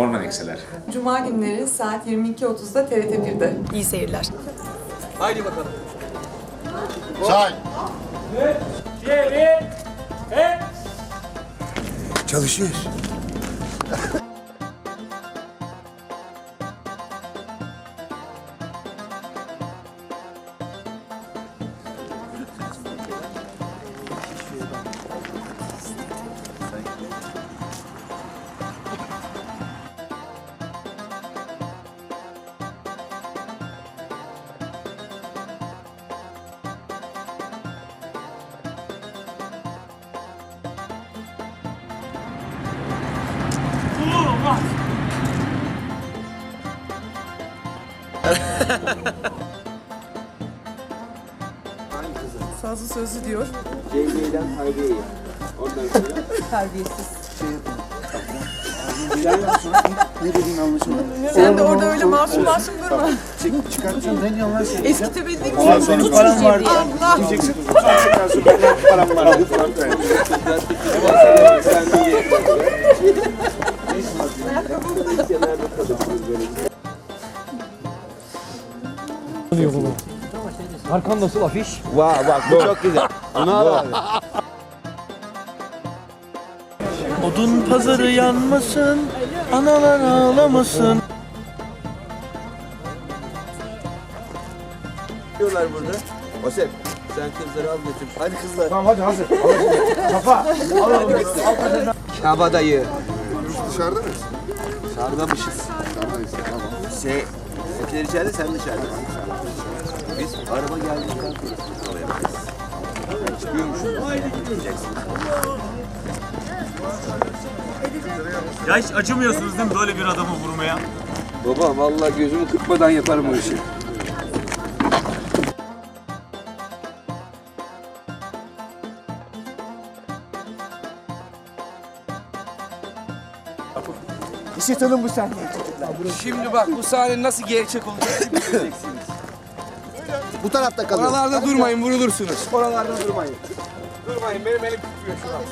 Orman Ekseler. Cuma günleri saat 22.30'da TRT 1'de. İyi seyirler. Haydi bakalım. Çay. Geri. Hep. Çalışıyoruz. Sazlı sözlü diyor. CC'den Hayriye'ye. Ondan sonra Terbiyesiz. Ne dediğini anlaşılmadı. Sen de orada öyle masum masum durma. Çık, çıkartacağım. Ne diyorsun lan sen? Eskitebildin mi? Ulan senin paran var. Allah! Diyeceksin. Çıkarsa benim param var. ye. Kenarda kalırsınız böyle. Arkan nasıl afiş? Vay bak bu çok güzel. Bunu al abi. Odun pazarı yanmasın, analar ağlamasın. Diyorlar burada. Osep sen kızları al götür. Hadi kızlar. Tamam hadi hazır. Kafa. Kaba dayı. Dışarıda mıyız? Dışarıdamışız. Şey, bizimkiler içeride sen dışarıda. Biz araba geldikten sonra oraya bakacağız. Çıkıyormuşuz. Ya hiç acımıyorsunuz değil mi böyle bir adamı vurmaya? Baba vallahi gözümü kırpmadan yaparım o işi. İşitalım bu sahneyi. Şimdi bak bu sahne nasıl gerçek olacak göreceksiniz. Bu tarafta kalıyor. Oralarda durmayın vurulursunuz. Oralarda durmayın. Durmayın benim elim titriyor şu an.